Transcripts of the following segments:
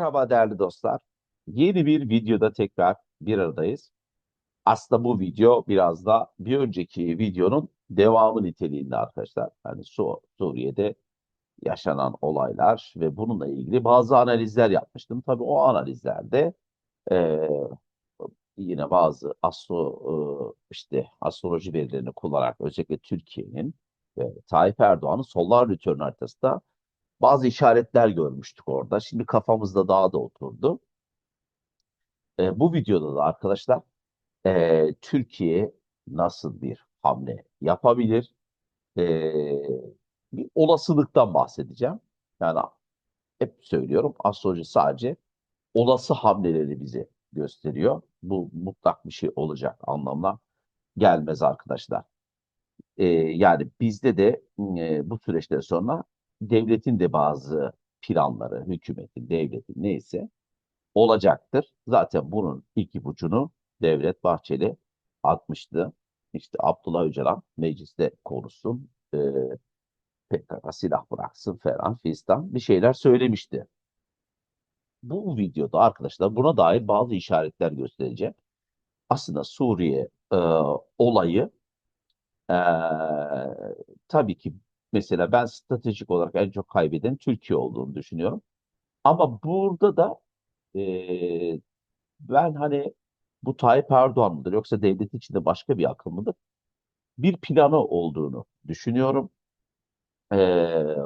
Merhaba değerli dostlar. Yeni bir videoda tekrar bir aradayız. Aslında bu video biraz da bir önceki videonun devamı niteliğinde arkadaşlar. Yani Su Suriye'de yaşanan olaylar ve bununla ilgili bazı analizler yapmıştım. Tabii o analizlerde eee, yine bazı astro eee, işte astroloji verilerini kullanarak özellikle Türkiye'nin ve Tayyip Erdoğan'ın solar return haritasında bazı işaretler görmüştük orada. Şimdi kafamızda daha da oturdu. E, bu videoda da arkadaşlar e, Türkiye nasıl bir hamle yapabilir? E, bir olasılıktan bahsedeceğim. Yani hep söylüyorum astroloji sadece olası hamleleri bize gösteriyor. Bu mutlak bir şey olacak anlamına gelmez arkadaşlar. E, yani bizde de e, bu süreçten sonra devletin de bazı planları, hükümetin, devletin neyse olacaktır. Zaten bunun ilk ipucunu Devlet Bahçeli atmıştı. İşte Abdullah Öcalan mecliste konuşsun, e, PKK silah bıraksın falan fistan bir şeyler söylemişti. Bu videoda arkadaşlar buna dair bazı işaretler göstereceğim. Aslında Suriye e, olayı e, tabii ki mesela ben stratejik olarak en çok kaybeden Türkiye olduğunu düşünüyorum. Ama burada da e, ben hani bu Tayyip Erdoğan mıdır yoksa devlet içinde başka bir akıl mıdır? Bir planı olduğunu düşünüyorum. E,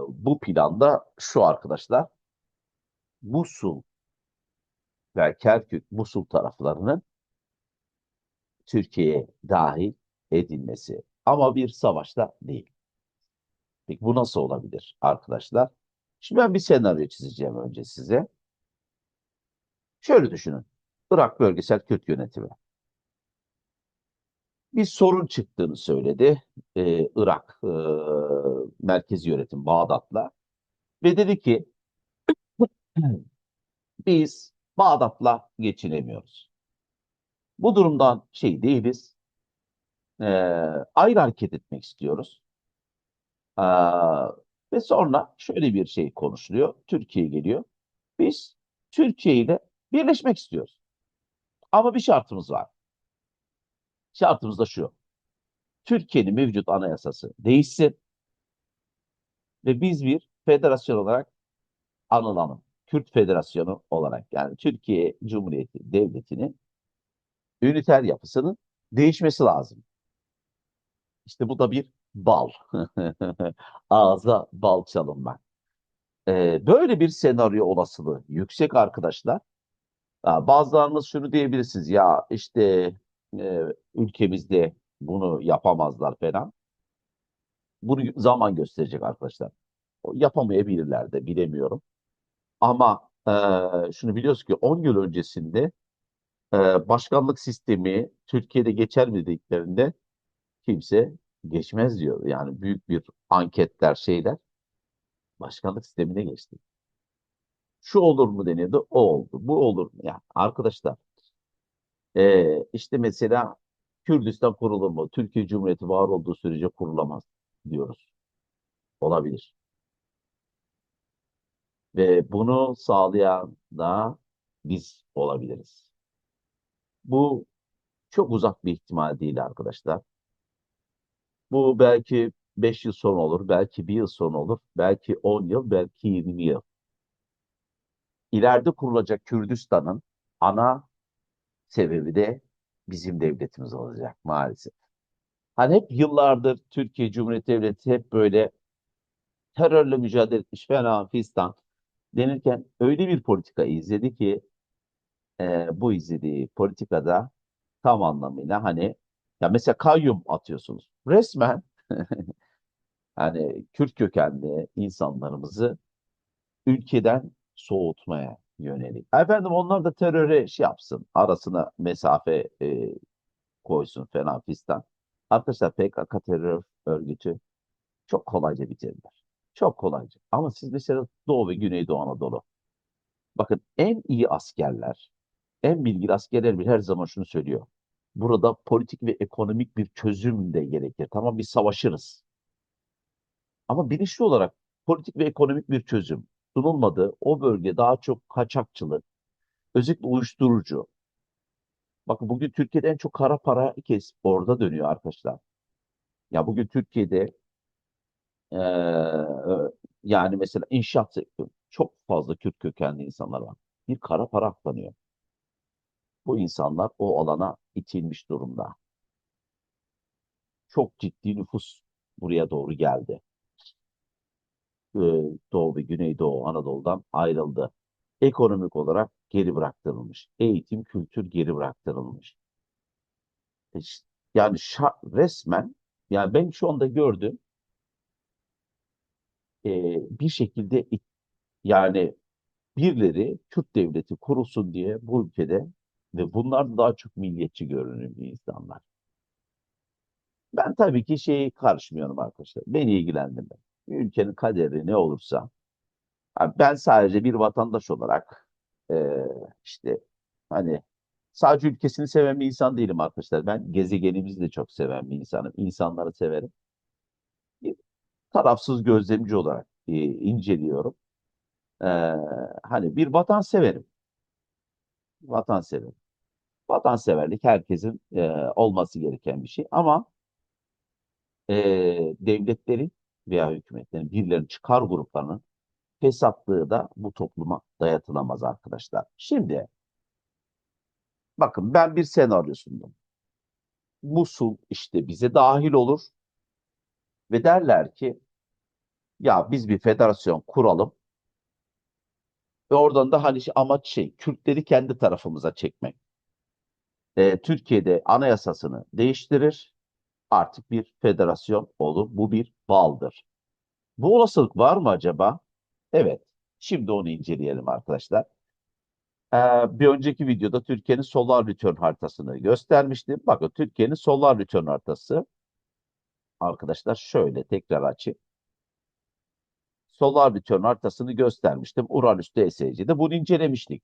bu planda şu arkadaşlar Musul ve Kerkük, Musul taraflarının Türkiye'ye dahil edilmesi. Ama bir savaşta değil. Peki bu nasıl olabilir arkadaşlar? Şimdi ben bir senaryo çizeceğim önce size. Şöyle düşünün. Irak Bölgesel Kürt Yönetimi. Bir sorun çıktığını söyledi ee, Irak e, Merkezi Yönetim Bağdat'la ve dedi ki biz Bağdat'la geçinemiyoruz. Bu durumdan şey değiliz. E, ayrı hareket etmek istiyoruz. Aa, ve sonra şöyle bir şey konuşuluyor. Türkiye geliyor. Biz Türkiye ile birleşmek istiyoruz. Ama bir şartımız var. Şartımız da şu. Türkiye'nin mevcut anayasası değişsin ve biz bir federasyon olarak anılalım. Kürt Federasyonu olarak yani Türkiye Cumhuriyeti Devleti'nin üniter yapısının değişmesi lazım. İşte bu da bir bal. Ağza bal çalınmak. Ee, böyle bir senaryo olasılığı yüksek arkadaşlar. Bazılarınız şunu diyebilirsiniz ya işte e, ülkemizde bunu yapamazlar falan. Bunu zaman gösterecek arkadaşlar. Yapamayabilirler de bilemiyorum. Ama e, şunu biliyoruz ki 10 yıl öncesinde e, başkanlık sistemi Türkiye'de geçer mi dediklerinde kimse geçmez diyor. Yani büyük bir anketler şeyler başkanlık sistemine geçti. Şu olur mu deniyordu, o oldu. Bu olur mu? Yani arkadaşlar e, işte mesela Kürdistan kurulur mu? Türkiye Cumhuriyeti var olduğu sürece kurulamaz diyoruz. Olabilir. Ve bunu sağlayan da biz olabiliriz. Bu çok uzak bir ihtimal değil arkadaşlar. Bu belki 5 yıl sonra olur, belki 1 yıl sonra olur, belki 10 yıl, belki 20 yıl. İleride kurulacak Kürdistan'ın ana sebebi de bizim devletimiz olacak maalesef. Hani hep yıllardır Türkiye Cumhuriyeti Devleti hep böyle terörle mücadele etmiş falan fistan denirken öyle bir politika izledi ki e, bu izlediği politikada tam anlamıyla hani ya mesela kayyum atıyorsunuz. Resmen hani Kürt kökenli insanlarımızı ülkeden soğutmaya yönelik. Efendim onlar da teröre şey yapsın, arasına mesafe e, koysun falan fistan. Arkadaşlar PKK terör örgütü çok kolayca bitirirler. Çok kolayca. Ama siz mesela Doğu ve Güneydoğu Anadolu. Bakın en iyi askerler, en bilgili askerler bile her zaman şunu söylüyor. Burada politik ve ekonomik bir çözüm de gerekir. Tamam biz savaşırız. Ama bilinçli olarak politik ve ekonomik bir çözüm. sunulmadı. O bölge daha çok kaçakçılık, özellikle uyuşturucu. Bakın bugün Türkiye'de en çok kara para kes orada dönüyor arkadaşlar. Ya bugün Türkiye'de eee, yani mesela inşaat sektörü çok fazla Kürt kökenli insanlar var. Bir kara para aklanıyor. Bu insanlar o alana itilmiş durumda. Çok ciddi nüfus buraya doğru geldi. Ee, Doğu ve Güneydoğu Anadolu'dan ayrıldı. Ekonomik olarak geri bıraktırılmış. Eğitim, kültür geri bıraktırılmış. E Yani resmen yani ben şu anda gördüm e, bir şekilde yani birileri Kürt devleti kurulsun diye bu ülkede ve bunlar daha çok milliyetçi görünümlü insanlar. Ben tabii ki şeyi karışmıyorum arkadaşlar. Beni ilgilendirmez. Ülkenin kaderi ne olursa ben sadece bir vatandaş olarak e, işte hani sadece ülkesini seven bir insan değilim arkadaşlar. Ben gezegenimizi de çok seven bir insanım. İnsanları severim. Bir tarafsız gözlemci olarak e, inceliyorum. E, hani bir vatan severim. Vatan severim. Vatanseverlik herkesin e, olması gereken bir şey. Ama e, devletlerin veya hükümetlerin, birilerinin çıkar gruplarının fesatlığı da bu topluma dayatılamaz arkadaşlar. Şimdi bakın ben bir senaryo sundum. Musul işte bize dahil olur ve derler ki ya biz bir federasyon kuralım ve oradan da hani amaç şey Kürtleri kendi tarafımıza çekmek. E, Türkiye'de anayasasını değiştirir artık bir federasyon olur. Bu bir baldır. Bu olasılık var mı acaba? Evet. Şimdi onu inceleyelim arkadaşlar. Ee, bir önceki videoda Türkiye'nin Solar Return haritasını göstermiştim. Bakın Türkiye'nin Solar Return haritası arkadaşlar şöyle tekrar açayım. Solar Return haritasını göstermiştim. Uranüs DSC'de bunu incelemiştik.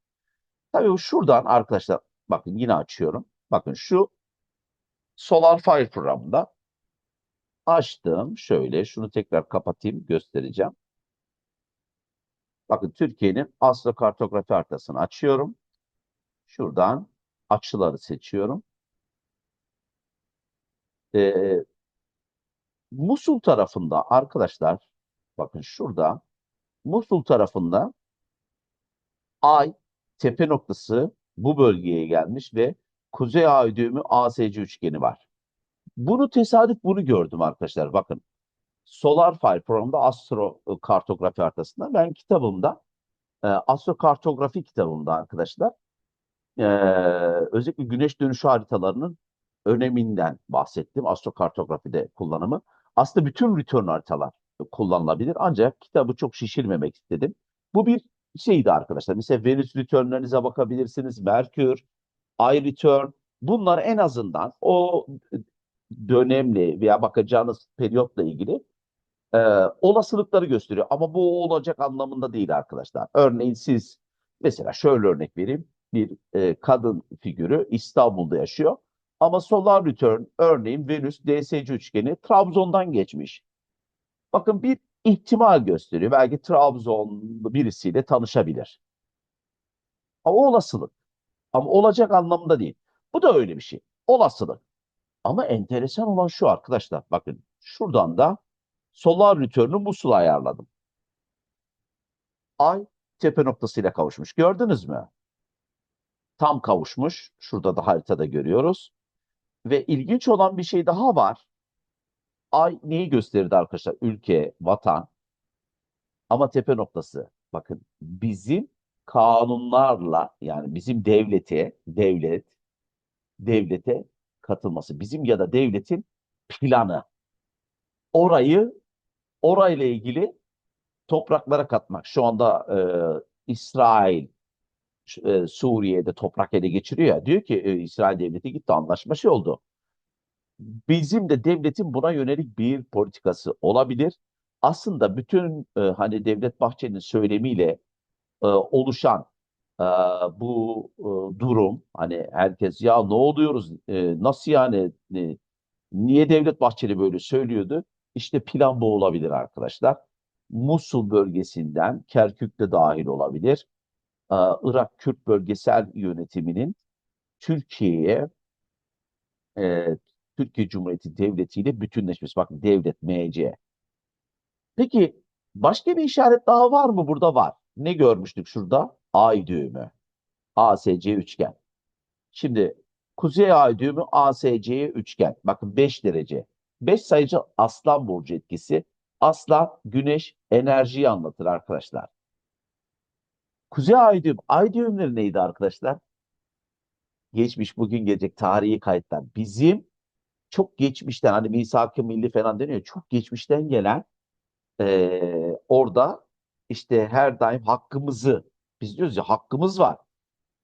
Tabii şuradan arkadaşlar bakın yine açıyorum. Bakın şu Solar Fire programında açtım. Şöyle şunu tekrar kapatayım göstereceğim. Bakın Türkiye'nin astrokartografi haritasını açıyorum. Şuradan açıları seçiyorum. Ee, Musul tarafında arkadaşlar bakın şurada Musul tarafında Ay tepe noktası bu bölgeye gelmiş ve Kuzey Ay düğümü ASC üçgeni var. Bunu tesadüf bunu gördüm arkadaşlar. Bakın Solar Fire programında astro kartografi haritasında ben kitabımda e, astro kartografi kitabımda arkadaşlar e, özellikle güneş dönüşü haritalarının öneminden bahsettim. Astrokartografide kullanımı. Aslında bütün return haritalar kullanılabilir. Ancak kitabı çok şişirmemek istedim. Bu bir şeydi arkadaşlar. Mesela Venüs returnlerinize bakabilirsiniz. Merkür, Ay return. Bunlar en azından o dönemle veya bakacağınız periyotla ilgili e, olasılıkları gösteriyor. Ama bu olacak anlamında değil arkadaşlar. Örneğin siz mesela şöyle örnek vereyim. Bir e, kadın figürü İstanbul'da yaşıyor. Ama Solar Return örneğin Venüs DSC üçgeni Trabzon'dan geçmiş. Bakın bir ihtimal gösteriyor. Belki Trabzonlu birisiyle tanışabilir. Ama olasılık. Ama olacak anlamında değil. Bu da öyle bir şey. Olasılık. Ama enteresan olan şu arkadaşlar. Bakın şuradan da Solar Return'ü Musul'a ayarladım. Ay tepe noktasıyla kavuşmuş. Gördünüz mü? Tam kavuşmuş. Şurada da haritada görüyoruz. Ve ilginç olan bir şey daha var. Ay neyi gösterdi arkadaşlar? Ülke, vatan. Ama tepe noktası. Bakın bizim kanunlarla yani bizim devlete, devlet, devlete katılması. Bizim ya da devletin planı. Orayı, orayla ilgili topraklara katmak. Şu anda e, İsrail, e, Suriye'de toprak ele geçiriyor ya. Diyor ki e, İsrail devleti gitti anlaşma şey oldu. Bizim de devletin buna yönelik bir politikası olabilir. Aslında bütün e, hani Devlet Bahçeli'nin söylemiyle e, oluşan e, bu e, durum hani herkes ya ne oluyoruz e, nasıl yani e, niye Devlet Bahçeli böyle söylüyordu? İşte plan bu olabilir arkadaşlar. Musul bölgesinden Kerkük de dahil olabilir. Ee, Irak Kürt bölgesel yönetiminin Türkiye'ye e, Türkiye Cumhuriyeti Devleti ile bütünleşmesi. Bakın devlet MC. Peki başka bir işaret daha var mı? Burada var. Ne görmüştük şurada? Ay düğümü. ASC üçgen. Şimdi kuzey ay düğümü ASC'ye üçgen. Bakın 5 derece. 5 sayıcı aslan burcu etkisi. Aslan güneş enerjiyi anlatır arkadaşlar. Kuzey ay düğüm. Ay düğümleri neydi arkadaşlar? Geçmiş, bugün, gelecek tarihi kayıtlar. Bizim çok geçmişten hani misak-ı milli falan deniyor. Çok geçmişten gelen eee, orada işte her daim hakkımızı biz diyoruz ya hakkımız var.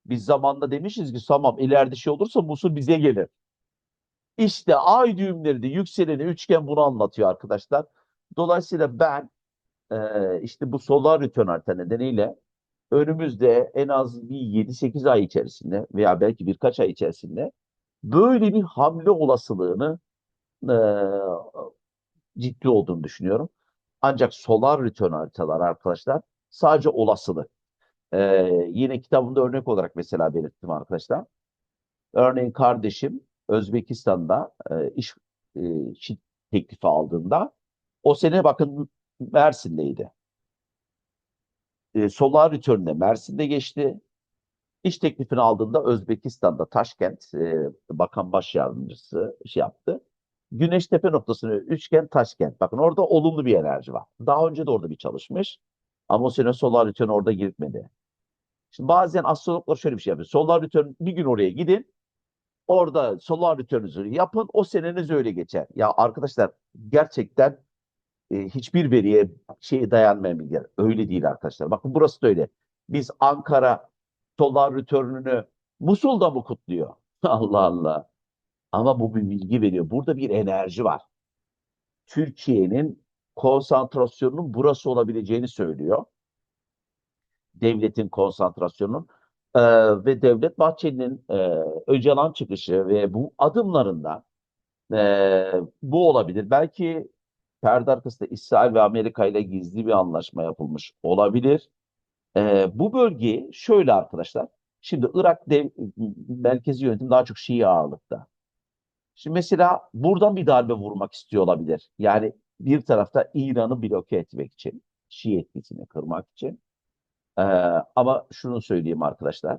Biz zamanda demişiz ki tamam ileride şey olursa Musul bize gelir. İşte ay düğümleri de yükseleni üçgen bunu anlatıyor arkadaşlar. Dolayısıyla ben eee, işte bu solar return harita nedeniyle önümüzde en az bir 7-8 ay içerisinde veya belki birkaç ay içerisinde böyle bir hamle olasılığını eee, ciddi olduğunu düşünüyorum. Ancak solar return haritalar arkadaşlar sadece olasılık. Eee, yine kitabımda örnek olarak mesela belirttim arkadaşlar. Örneğin kardeşim Özbekistan'da eee, iş iş teklifi aldığında o sene bakın Mersin'deydi. E, solar return'de Mersin'de geçti. İş teklifini aldığında Özbekistan'da Taşkent e, Bakan Baş Yardımcısı şey yaptı. Güneş tepe noktasını üçgen Taşkent. Bakın orada olumlu bir enerji var. Daha önce de orada bir çalışmış. Ama sene solar return orada gitmedi. Şimdi bazen astrologlar şöyle bir şey yapıyor. Solar return bir gün oraya gidin. Orada solar return'ünüzü yapın. O seneniz öyle geçer. Ya arkadaşlar gerçekten e, hiçbir veriye şey dayanmayan bilgiler. Öyle değil arkadaşlar. Bakın burası da öyle. Biz Ankara solar return'ünü Musul'da mı kutluyor? Allah Allah. Ama bu bir bilgi veriyor. Burada bir enerji var. Türkiye'nin konsantrasyonunun burası olabileceğini söylüyor. Devletin konsantrasyonunun Ee, ve Devlet Bahçeli'nin e, Öcalan çıkışı ve bu adımlarında e, bu olabilir. Belki perde arkasında İsrail ve Amerika ile gizli bir anlaşma yapılmış olabilir. Ee, bu bölge şöyle arkadaşlar. Şimdi Irak dev, merkezi yönetim daha çok Şii ağırlıkta. Şimdi mesela buradan bir darbe vurmak istiyor olabilir. Yani bir tarafta İran'ı bloke etmek için, Şii etkisini kırmak için. Ee, ama şunu söyleyeyim arkadaşlar.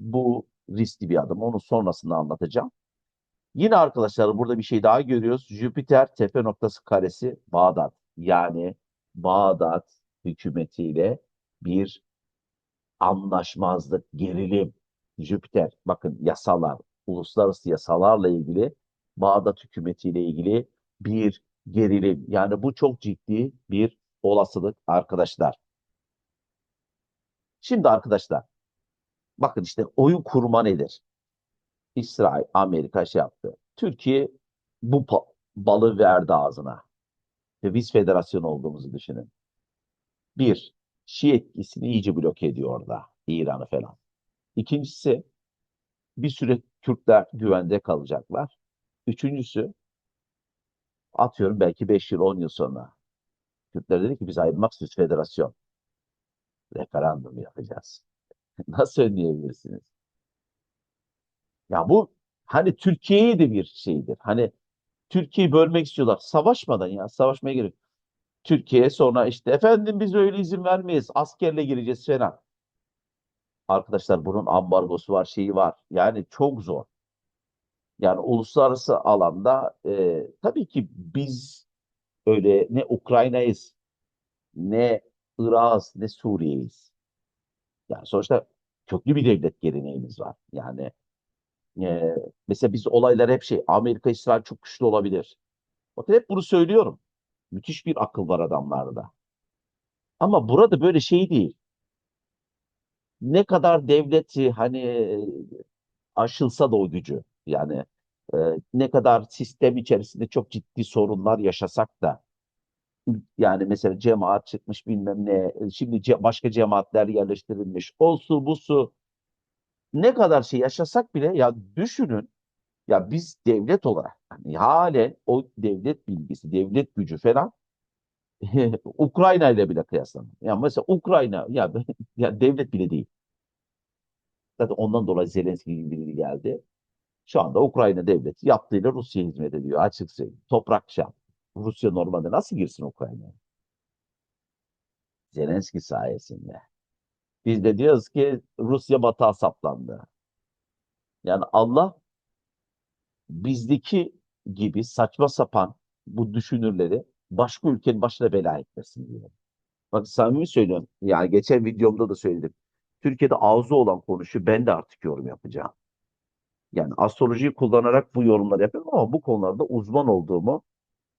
Bu riskli bir adım. Onu sonrasında anlatacağım. Yine arkadaşlar burada bir şey daha görüyoruz. Jüpiter tepe noktası karesi Bağdat. Yani Bağdat hükümetiyle bir anlaşmazlık, gerilim. Jüpiter bakın yasalar, uluslararası yasalarla ilgili Bağdat hükümetiyle ilgili bir gerilim. Yani bu çok ciddi bir olasılık arkadaşlar. Şimdi arkadaşlar bakın işte oyun kurma nedir? İsrail, Amerika şey yaptı. Türkiye bu balı verdi ağzına. Ve biz federasyon olduğumuzu düşünün. Bir, Şii etkisini iyice bloke ediyor orada. İran'ı falan. İkincisi, bir süre Kürtler güvende kalacaklar. Üçüncüsü, atıyorum belki 5 yıl, 10 yıl sonra Kürtler dedi ki biz ayrılmak istiyoruz federasyon. Referandum yapacağız. Nasıl önleyebilirsiniz? Ya bu hani Türkiye'ye de bir şeydir. Hani Türkiye'yi bölmek istiyorlar. Savaşmadan ya savaşmaya gerek. Türkiye sonra işte efendim biz öyle izin vermeyiz. Askerle gireceğiz falan. Arkadaşlar bunun ambargosu var, şeyi var. Yani çok zor. Yani uluslararası alanda e, tabii ki biz öyle ne Ukrayna'yız, ne Irak'ız, ne Suriye'yiz. Yani sonuçta köklü bir devlet geleneğimiz var. Yani e, mesela biz olaylar hep şey Amerika, İsrail çok güçlü olabilir. Bakın hep bunu söylüyorum. Müthiş bir akıl var adamlarda. Ama burada böyle şey değil. Ne kadar devleti hani aşılsa da o gücü yani e, ne kadar sistem içerisinde çok ciddi sorunlar yaşasak da yani mesela cemaat çıkmış bilmem ne şimdi ce- başka cemaatler yerleştirilmiş o su bu su ne kadar şey yaşasak bile ya düşünün ya biz devlet olarak hani halen o devlet bilgisi devlet gücü falan Ukrayna ile bile kıyaslanmıyor. Yani mesela Ukrayna ya, ya devlet bile değil. Zaten ondan dolayı Zelenski gibi biri geldi. Şu anda Ukrayna devleti yaptığıyla Rusya'ya hizmet ediyor açık söyleyeyim. Toprak şam. Rusya normalde nasıl girsin Ukrayna'ya? Zelenski sayesinde. Biz de diyoruz ki Rusya batağa saplandı. Yani Allah bizdeki gibi saçma sapan bu düşünürleri başka ülkenin başına bela etmesin diyor. Bak samimi söylüyorum. Yani geçen videomda da söyledim. Türkiye'de ağzı olan konuşuyor. Ben de artık yorum yapacağım. Yani astrolojiyi kullanarak bu yorumları yapıyorum ama bu konularda uzman olduğumu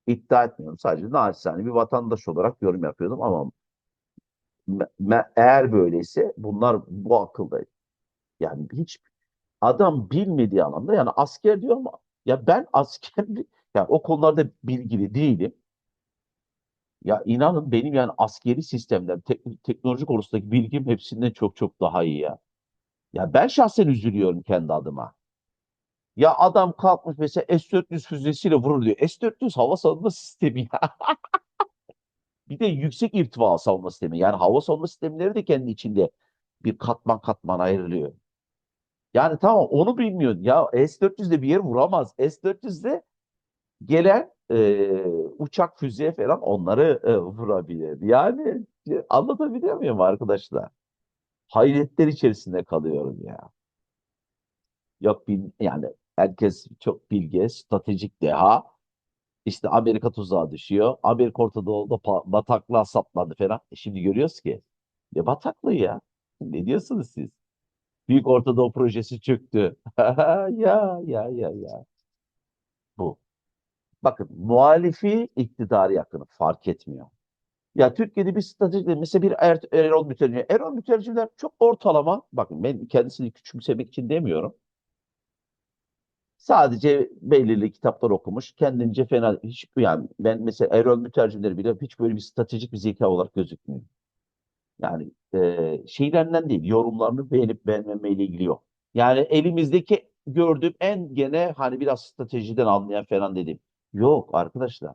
iddia etmiyorum. Sadece naçizane bir vatandaş olarak yorum yapıyordum ama eğer böyleyse bunlar bu akıldaydı. Yani hiç adam bilmediği alanda yani asker diyor ama ya ben asker yani o konularda bilgili değilim. Ya inanın benim yani askeri sistemden, tek- teknoloji konusundaki bilgim hepsinden çok çok daha iyi ya. Ya ben şahsen üzülüyorum kendi adıma. Ya adam kalkmış mesela S-400 füzesiyle vurur diyor. S-400 hava savunma sistemi ya. Bir de yüksek irtifa savunma sistemi. Yani hava savunma sistemleri de kendi içinde bir katman katman ayrılıyor. Yani tamam onu bilmiyorsun. Ya S-400'de bir yer vuramaz. S-400'de gelen e, uçak füze falan onları e, vurabilir. Yani e, anlatabiliyor muyum arkadaşlar? Hayretler içerisinde kalıyorum ya. Yok bil, yani herkes çok bilge, stratejik deha. İşte Amerika tuzağa düşüyor. Amerika Orta Doğu'da pa- bataklığa saplandı falan. E şimdi görüyoruz ki ne bataklığı ya? Ne diyorsunuz siz? Büyük Orta Doğu projesi çöktü. Ya ya ya ya. Bu. Bakın muhalifi iktidarı yakını fark etmiyor. Ya Türkiye'de bir strateji mesela bir er, Erol Mütercim. Erol Mütercimler çok ortalama. Bakın ben kendisini küçümsemek için demiyorum. Sadece belirli kitaplar okumuş. Kendince fena hiç yani ben mesela Erol Mütercimleri bile hiç böyle bir stratejik bir zeka olarak gözükmüyor. Yani e, şeylerinden değil, yorumlarını beğenip beğenmemeyle ilgili yok. Yani elimizdeki gördüğüm en gene hani biraz stratejiden anlayan falan dedim. Yok arkadaşlar.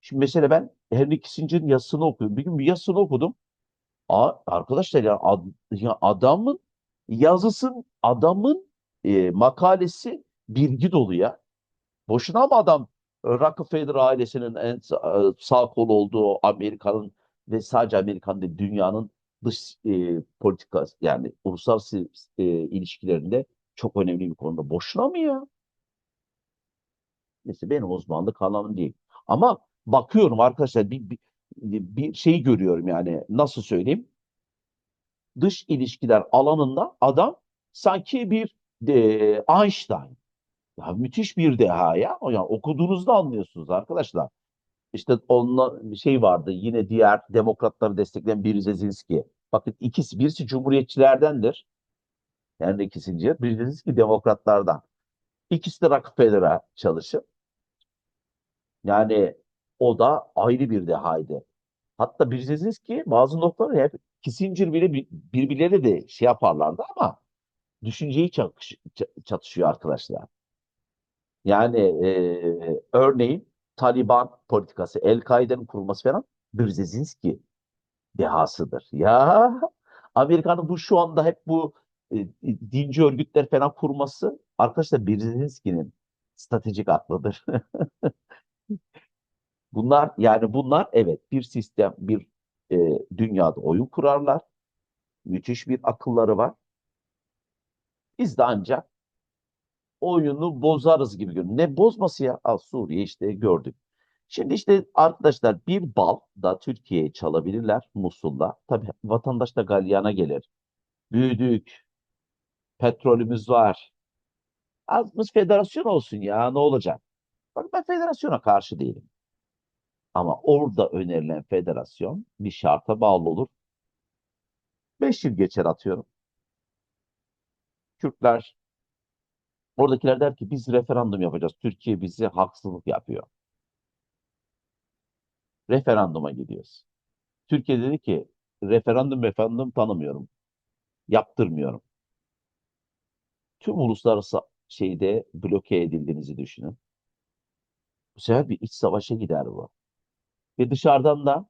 Şimdi mesela ben Henry Kissinger'ın yazısını okuyorum. Bir gün bir yazısını okudum. A, arkadaşlar ya, ad- ya adamın yazısın, adamın e, makalesi bilgi dolu ya. Boşuna mı adam Rockefeller ailesinin en e, sağ kol olduğu Amerika'nın ve sadece Amerika'nın değil dünyanın dış e, politikası yani uluslararası e, ilişkilerinde çok önemli bir konuda. Boşuna mı ya? Mesela benim uzmanlık alanım değil. Ama bakıyorum arkadaşlar bir, bir, bir şey görüyorum yani nasıl söyleyeyim? Dış ilişkiler alanında adam sanki bir e, Einstein. Ya müthiş bir deha ya. Yani okuduğunuzda anlıyorsunuz arkadaşlar. İşte onunla bir şey vardı. Yine diğer demokratları destekleyen Brzezinski. Bakın ikisi birisi cumhuriyetçilerdendir. Yani Kissinger, Brzezinski demokratlardan. İkisi de Rockefeller'a çalışıp yani o da ayrı bir dehaydı. Hatta Brzezinski bazı noktaları hep Kissinger bile bir- birbirleri de şey yaparlardı ama düşünceyi çatışıyor arkadaşlar. Yani e, örneğin Taliban politikası, El-Kaide'nin kurulması falan Brzezinski dehasıdır. Ya Amerika'nın bu şu anda hep bu e, dinci örgütler falan kurması arkadaşlar Brzezinski'nin stratejik aklıdır. Bunlar yani bunlar evet bir sistem bir e, dünyada oyun kurarlar. Müthiş bir akılları var. Biz de ancak oyunu bozarız gibi görünüyor. Ne bozması ya? Al Suriye işte gördük. Şimdi işte arkadaşlar bir bal da Türkiye'ye çalabilirler Musul'da. Tabii vatandaş da galyana gelir. Büyüdük. Petrolümüz var. Azımız federasyon olsun ya ne olacak? Bak ben federasyona karşı değilim. Ama orada önerilen federasyon bir şarta bağlı olur. Beş yıl geçer atıyorum. Kürtler, oradakiler der ki biz referandum yapacağız. Türkiye bizi haksızlık yapıyor. Referanduma gidiyoruz. Türkiye dedi ki referandum referandum tanımıyorum. Yaptırmıyorum. Tüm uluslararası şeyde bloke edildiğinizi düşünün. Bu sefer bir iç savaşa gider bu. Ve dışarıdan da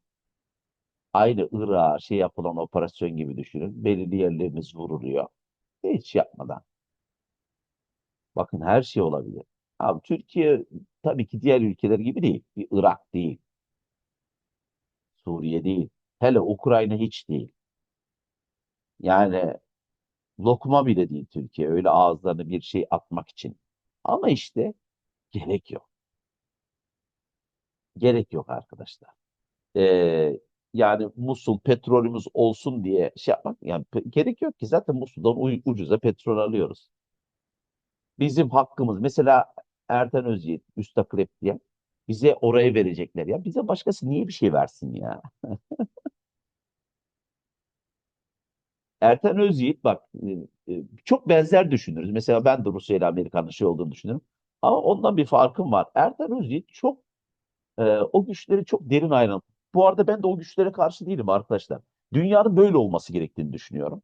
aynı Irak'a şey yapılan operasyon gibi düşünün. Belirli yerlerimiz vuruluyor. Hiç yapmadan. Bakın her şey olabilir. Abi Türkiye tabii ki diğer ülkeler gibi değil. Bir Irak değil. Suriye değil. Hele Ukrayna hiç değil. Yani lokma bile değil Türkiye. Öyle ağızlarına bir şey atmak için. Ama işte gerek yok. Gerek yok arkadaşlar. Ee, yani Musul petrolümüz olsun diye şey yapmak yani gerek yok ki zaten Musul'dan ucuza petrol alıyoruz. Bizim hakkımız mesela Erten Özyiğit, Üst Akrep diye bize oraya verecekler ya. Bize başkası niye bir şey versin ya? Erten Özyiğit bak e, e, çok benzer düşünürüz. Mesela ben de Rusya ile Amerika'nın şey olduğunu düşünürüm. Ama ondan bir farkım var. Erten Özyiğit çok e, o güçleri çok derin ayrım. Bu arada ben de o güçlere karşı değilim arkadaşlar. Dünyanın böyle olması gerektiğini düşünüyorum.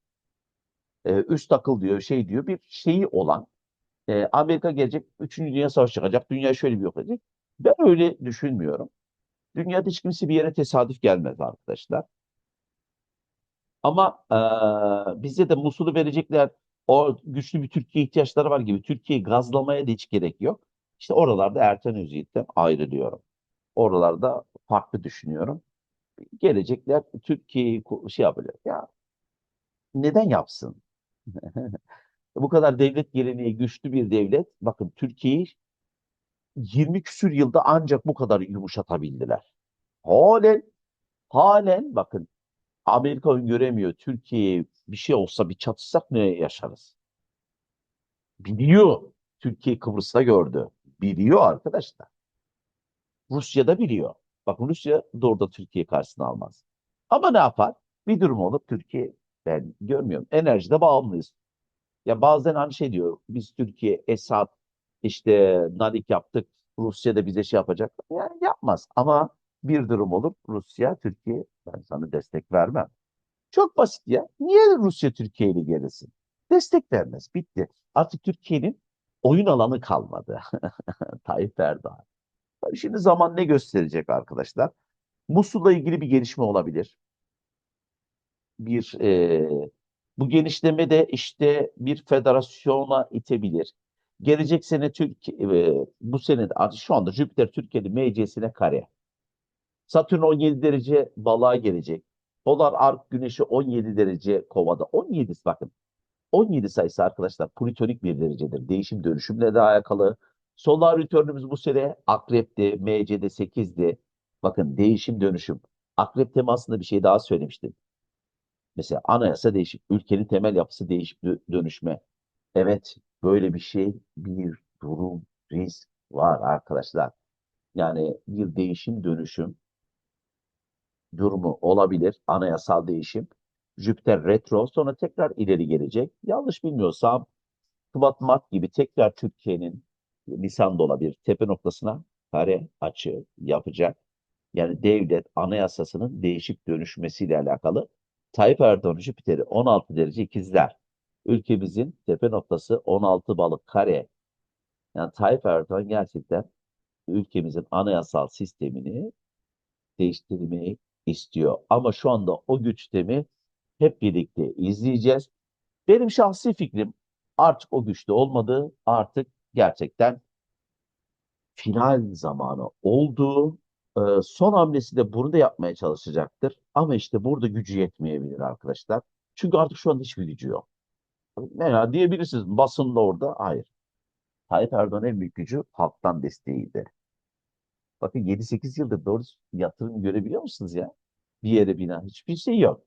E, üst akıl diyor, şey diyor, bir şeyi olan e, Amerika gelecek, 3. Dünya Savaşı çıkacak, dünya şöyle bir yok edecek. Ben öyle düşünmüyorum. Dünyada hiç kimse bir yere tesadüf gelmez arkadaşlar. Ama e, bize de Musul'u verecekler. O güçlü bir Türkiye ihtiyaçları var gibi. Türkiye'yi gazlamaya da hiç gerek yok. İşte oralarda Erten Özyiğit'ten ayrılıyorum. Oralarda farklı düşünüyorum. Gelecekler Türkiye'yi şey yapacak. Ya neden yapsın? Bu kadar devlet geleneği güçlü bir devlet. Bakın Türkiye'yi 20 küsür yılda ancak bu kadar yumuşatabildiler. Halen, halen bakın Amerika öngöremiyor. Türkiye'ye bir şey olsa bir çatışsak ne yaşarız? Biliyor. Türkiye Kıbrıs'ta gördü. Biliyor arkadaşlar. Rusya da biliyor. Bakın Rusya doğruda Türkiye karşısına almaz. Ama ne yapar? Bir durum olur Türkiye ben görmüyorum. Enerjide bağımlıyız. Ya bazen hani şey diyor biz Türkiye Esad işte Nadik yaptık Rusya da bize şey yapacak. Yani yapmaz ama bir durum olur Rusya Türkiye ben sana destek vermem. Çok basit ya. Niye Rusya Türkiye ile gerisin? Destek vermez. Bitti. Artık Türkiye'nin oyun alanı kalmadı. Tayyip Erdoğan. Şimdi zaman ne gösterecek arkadaşlar? Musul'la ilgili bir gelişme olabilir. Bir e, bu genişleme de işte bir federasyona itebilir. Gelecek sene Türkiye e, bu sene şu anda Jüpiter Türkiye'nin MC'sine kare. Satürn 17 derece balığa gelecek. Polar ark güneşi 17 derece kovada. 17 bakın 17 sayısı arkadaşlar plütonik bir derecedir. Değişim dönüşümle de alakalı. Solar return'ümüz bu sene akrepti, MC'de 8'di. Bakın değişim dönüşüm. Akrep temasında bir şey daha söylemiştim. Mesela anayasa değişik, ülkenin temel yapısı değişip dö- dönüşme. Evet, böyle bir şey, bir durum, risk var arkadaşlar. Yani bir değişim dönüşüm durumu olabilir. Anayasal değişim. Jüpiter retro sonra tekrar ileri gelecek. Yanlış bilmiyorsam Şubat Mart gibi tekrar Türkiye'nin Nisan'da olabilir tepe noktasına kare açı yapacak. Yani devlet anayasasının değişip dönüşmesiyle alakalı Tayyip Erdoğan Jüpiter'i 16 derece ikizler. Ülkemizin tepe noktası 16 balık kare. Yani Tayyip Erdoğan gerçekten ülkemizin anayasal sistemini değiştirmeyi istiyor. Ama şu anda o güçte mi hep birlikte izleyeceğiz. Benim şahsi fikrim artık o güçte olmadı. Artık gerçekten final zamanı oldu. Son hamlesi de bunu da yapmaya çalışacaktır. Ama işte burada gücü yetmeyebilir arkadaşlar. Çünkü artık şu anda hiçbir gücü yok. Veya diyebilirsiniz basın da orada. Hayır. Tayyip Erdoğan'ın en büyük gücü halktan desteğiydi. Bakın 7-8 yıldır doğru yatırım görebiliyor musunuz ya? Bir yere bina. Hiçbir şey yok.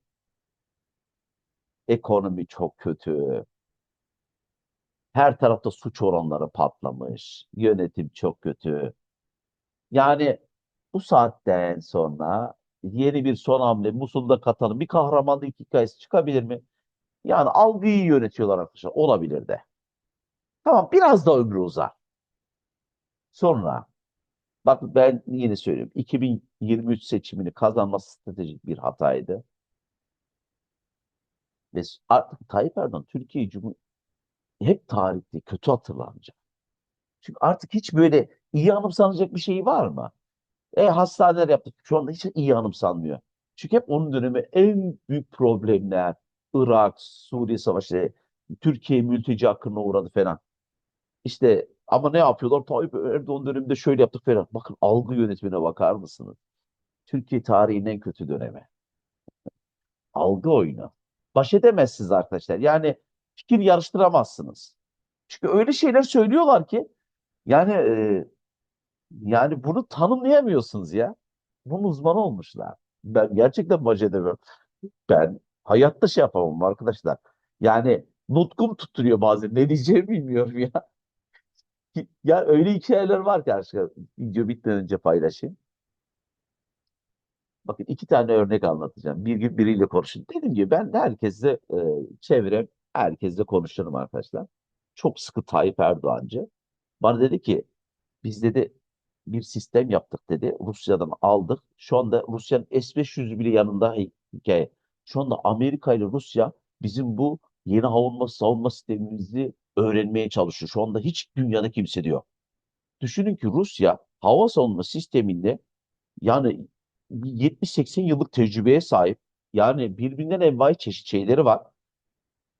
Ekonomi çok kötü. Her tarafta suç oranları patlamış. Yönetim çok kötü. Yani bu saatten sonra yeni bir son hamle Musul'da katalım. Bir kahramanlık hikayesi çıkabilir mi? Yani algıyı yönetiyorlar arkadaşlar. Olabilir de. Tamam biraz da ömrü uzar. Sonra bak ben yine söylüyorum. 2023 seçimini kazanması stratejik bir hataydı. Ve artık Tayyip Erdoğan Türkiye Cumhuriyeti hep tarihte kötü hatırlanacak. Çünkü artık hiç böyle iyi anımsanacak bir şey var mı? E hastaneler yaptık. Şu anda hiç iyi anımsanmıyor. Çünkü hep onun dönemi en büyük problemler Irak, Suriye Savaşı, Türkiye mülteci hakkına uğradı falan. İşte ama ne yapıyorlar? Tayyip Erdoğan döneminde şöyle yaptık falan. Bakın algı yönetimine bakar mısınız? Türkiye tarihinin en kötü dönemi. Algı oyunu. Baş edemezsiniz arkadaşlar. Yani fikir yarıştıramazsınız. Çünkü öyle şeyler söylüyorlar ki yani e, yani bunu tanımlayamıyorsunuz ya. Bunun uzmanı olmuşlar. Ben gerçekten baş edemiyorum. Ben hayatta şey yapamam arkadaşlar. Yani nutkum tutturuyor bazen. Ne diyeceğimi bilmiyorum ya. Ya öyle hikayeler var ki arkadaşlar. Video bitmeden önce paylaşayım. Bakın iki tane örnek anlatacağım. Bir gün biriyle konuşun. Dedim ki ben herkesle e, çevrem, herkesle konuşurum arkadaşlar. Çok sıkı Tayyip Erdoğancı. Bana dedi ki biz dedi bir sistem yaptık dedi. Rusya'dan aldık. Şu anda Rusya'nın S-500'ü bile yanında hi- hikaye. Şu anda Amerika ile Rusya bizim bu yeni havunma savunma sistemimizi öğrenmeye çalışıyor. Şu anda hiç dünyada kimse diyor. Düşünün ki Rusya hava savunma sisteminde yani 70-80 yıllık tecrübeye sahip. Yani birbirinden envai çeşit şeyleri var.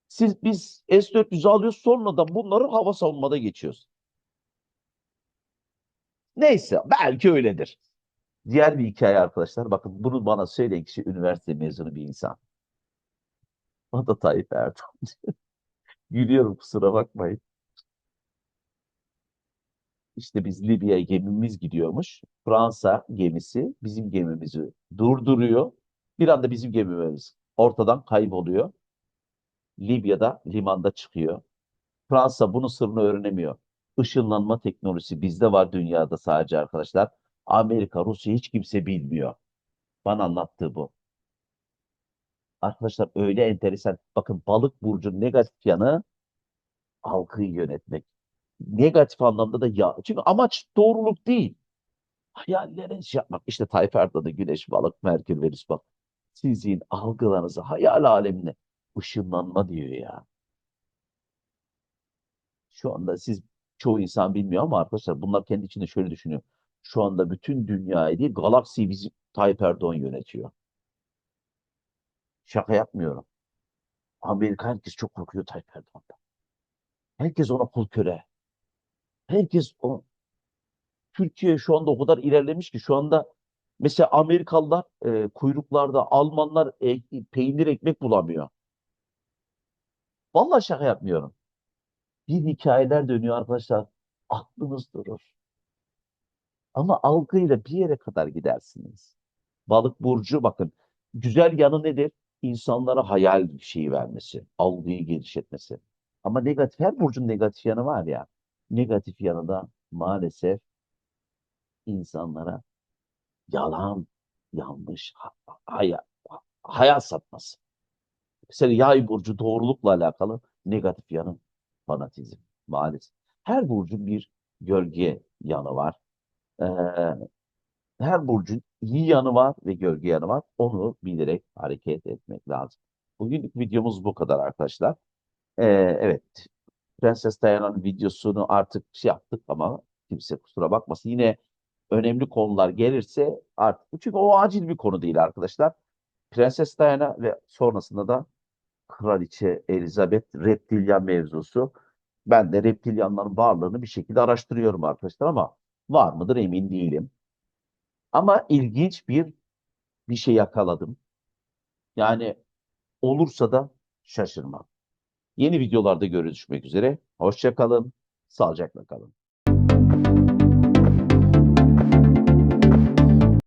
Siz biz S-400'ü alıyoruz sonra da bunları hava savunmada geçiyoruz. Neyse belki öyledir. Diğer bir hikaye arkadaşlar. Bakın bunu bana söyleyen kişi üniversite mezunu bir insan. O da Tayyip Erdoğan. Gülüyorum kusura bakmayın. İşte biz Libya'ya gemimiz gidiyormuş. Fransa gemisi bizim gemimizi durduruyor. Bir anda bizim gemimiz ortadan kayboluyor. Libya'da limanda çıkıyor. Fransa bunun sırrını öğrenemiyor. Işınlanma teknolojisi bizde var dünyada sadece arkadaşlar. Amerika, Rusya hiç kimse bilmiyor. Bana anlattığı bu. Arkadaşlar öyle enteresan. Bakın balık burcu negatif yanı algıyı yönetmek. Negatif anlamda da ya. Çünkü amaç doğruluk değil. Hayallere şey yapmak. İşte Tayyip Erdoğan'da Güneş, Balık, Merkür, Venüs bak. Sizin algılarınızı hayal alemine ışınlanma diyor ya. Şu anda siz çoğu insan bilmiyor ama arkadaşlar bunlar kendi içinde şöyle düşünüyor. Şu anda bütün dünyayı değil galaksiyi bizim Tayyip Erdoğan yönetiyor. Şaka yapmıyorum. Amerika herkes çok korkuyor Tayyip Erdoğan'dan. Herkes ona kul köle. Herkes o Türkiye şu anda o kadar ilerlemiş ki şu anda mesela Amerikalılar e, kuyruklarda, Almanlar e, peynir ekmek bulamıyor. Vallahi şaka yapmıyorum. Bir hikayeler dönüyor arkadaşlar. Aklınız durur. Ama algıyla bir yere kadar gidersiniz. Balık burcu bakın. Güzel yanı nedir? İnsanlara hayal şeyi vermesi, algıyı genişletmesi. Ama negatif, her burcun negatif yanı var ya. Negatif yanı da maalesef insanlara yalan, yanlış, ha- hayal, hayal satması. Mesela yay burcu doğrulukla alakalı negatif yanı fanatizm maalesef. Her burcun bir gölge yanı var. Ee, her burcun iyi yanı var ve gölge yanı var. Onu bilerek hareket etmek lazım. Bugünlük videomuz bu kadar arkadaşlar. Ee, evet. Prenses Diana'nın videosunu artık şey yaptık ama kimse kusura bakmasın. Yine önemli konular gelirse artık çünkü o acil bir konu değil arkadaşlar. Prenses Diana ve sonrasında da Kraliçe Elizabeth reptilyan mevzusu. Ben de reptilyanların varlığını bir şekilde araştırıyorum arkadaşlar ama var mıdır emin değilim. Ama ilginç bir bir şey yakaladım. Yani olursa da şaşırmam. Yeni videolarda görüşmek üzere. Hoşça kalın, sağlıcakla kalın.